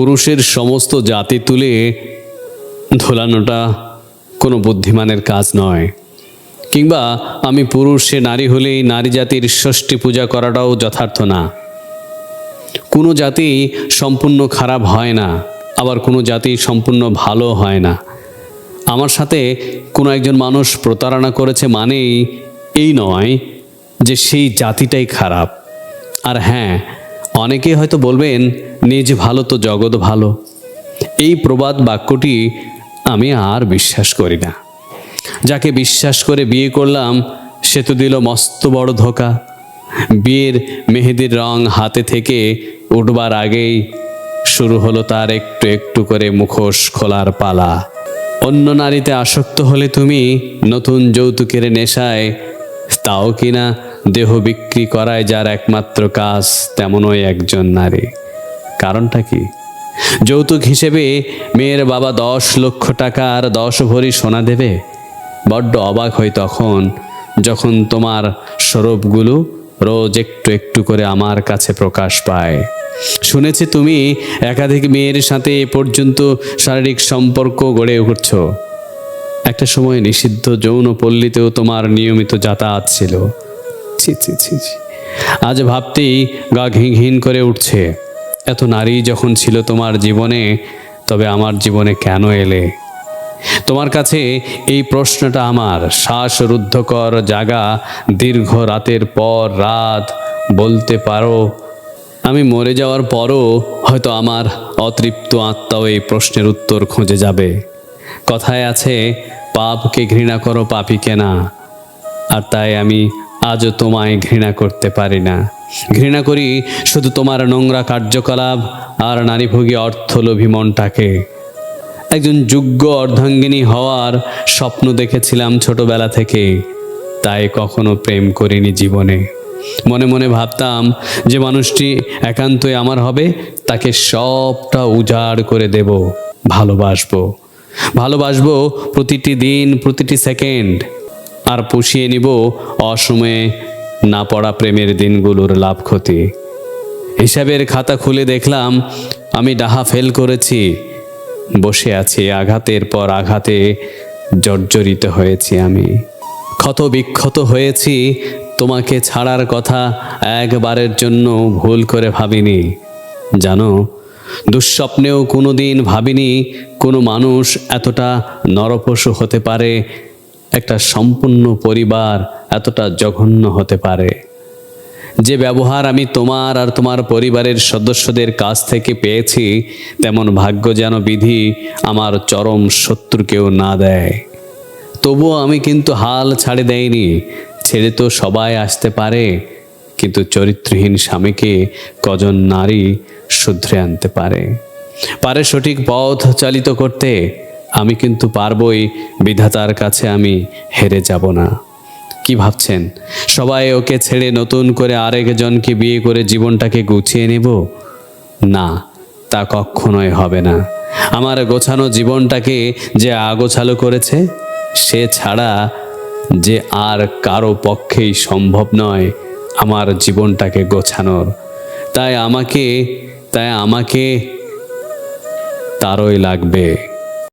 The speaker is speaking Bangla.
পুরুষের সমস্ত জাতি তুলে ধোলানোটা কোনো বুদ্ধিমানের কাজ নয়। কিংবা আমি পুরুষ, সে নারী হলেই নারী জাতির ষষ্ঠী পূজা করাটাও যথার্থ না। কোনো জাতি সম্পূর্ণ খারাপ হয় না, আবার কোনো জাতি সম্পূর্ণ ভালো হয় না। আমার সাথে কোনো একজন মানুষ প্রতারণা করেছে মানেই এই নয় যে সেই জাতিটাই খারাপ। আর হ্যাঁ অনেকে হয়তো বলবেন নিজ ভালো তো জগৎ ভালো। এই প্রবাদ বাক্যটি আমি আর বিশ্বাস করি না। যাকে বিশ্বাস করে বিয়ে করলাম, সে তো দিল মস্ত বড় ধোকা। বিয়ের মেহেদির রং হাতে থেকে উঠবার আগেই শুরু হলো তার একটু একটু করে মুখোশ খোলার পালা। অন্য নারীতে আসক্ত হলে তুমি নতুন যৌতুকের নেশায়, তাও কিনা দেহ বিক্রি করায় যার একমাত্র কাজ তেমনই একজন নারী। কারণটা কি? যৌতুক হিসেবে মেয়ের বাবা দশ লক্ষ টাকা আর দশ ভরি সোনা দেবে? বড্ড অবাক হই তখন, যখন তোমার স্বরূপগুলো রোজ একটু একটু করে আমার কাছে প্রকাশ পায়। শুনেছি তুমি একাধিক মেয়ের সাথে এ পর্যন্ত শারীরিক সম্পর্ক গড়ে উঠছ। একটা সময় নিষিদ্ধ যৌন পল্লীতেও তোমার নিয়মিত যাতায়াত ছিল। ছি ছি ছি। আজ ভাবতেই গা ঘিন ঘিন করে উঠছে। এত নারী যখন ছিল তোমার জীবনে, তবে আমার জীবনে কেন এলে? তোমার কাছে এই প্রশ্নটা আমার। শ্বাসরুদ্ধকর জাগা, দীর্ঘ রাতের পর রাত, বলতে পারো, আমি মরে যাওয়ার পরও হয়তো আমার অতৃপ্ত আত্মাও এই প্রশ্নের উত্তর খুঁজে যাবে। কথায় আছে, পাপকে ঘৃণা করো, পাপিকে না। আর তাই আমি আজও তোমায় ঘৃণা করতে পারি না। ঘৃণা করি শুধু তোমার নোংরা কার্যকলাপ আর নারীভোগী অর্থলোভী মনটাকে। একজন যোগ্য অর্ধাঙ্গিনী হওয়ার স্বপ্ন দেখেছিলাম ছোটবেলা থেকে, তাই কখনো প্রেম করিনি জীবনে। মনে মনে ভাবতাম যে মানুষটি একান্তই আমার হবে, তাকে সবটা উজাড় করে দেব, ভালোবাসবো। ভালোবাসবো প্রতিটি দিন, প্রতিটি সেকেন্ড। আর পুষিয়ে নিব অসময়ে না পড়া প্রেমের দিনগুলোর লাভ ক্ষতি। হিসাবের খাতা খুলে দেখলাম, আমি ডাহা ফেল করেছি, বসে আছি, আঘাতের পর আঘাতে জর্জরিত হয়েছি আমি। ক্ষত বিক্ষত হয়েছি, তোমাকে ছাড়ার কথা একবারের জন্য ভুল করে ভাবিনি। জানো, দুঃস্বপ্নেও কোনো দিন ভাবিনি, কোনো মানুষ এতটা নরপশু হতে পারে একটা সম্পূর্ণ পরিবার এতটা জঘন্য হতে পারে। যে ব্যবহার আমি তোমার আর তোমার পরিবারের সদস্যদের কাছ থেকে পেয়েছি, তেমন ভাগ্য যেন বিধি আমার চরম শত্রুকেও না দেয়। তবুও আমি কিন্তু হাল ছাড়ে দেয়নি ছেড়ে তো সবাই আসতে পারে, কিন্তু চরিত্রহীন স্বামীকে কজন নারী শুধরে আনতে পারে? পারে সঠিক পথ চালিত করতে আমি কিন্তু পারবই, বিধাতার কাছে আমি হেরে যাব না। কি ভাবছেন? সবাই ওকে ছেড়ে নতুন করে আরেকজনকে বিয়ে করে জীবনটাকে গুছিয়ে নেব? না, তা কখনোই হবে না। আমার গোছানো জীবনটাকে যে আগোছালো করেছে, সে ছাড়া যে আর কারও পক্ষেই সম্ভব নয় আমার জীবনটাকে গোছানোর। তাই আমাকে তাই আমাকে তারই লাগবে।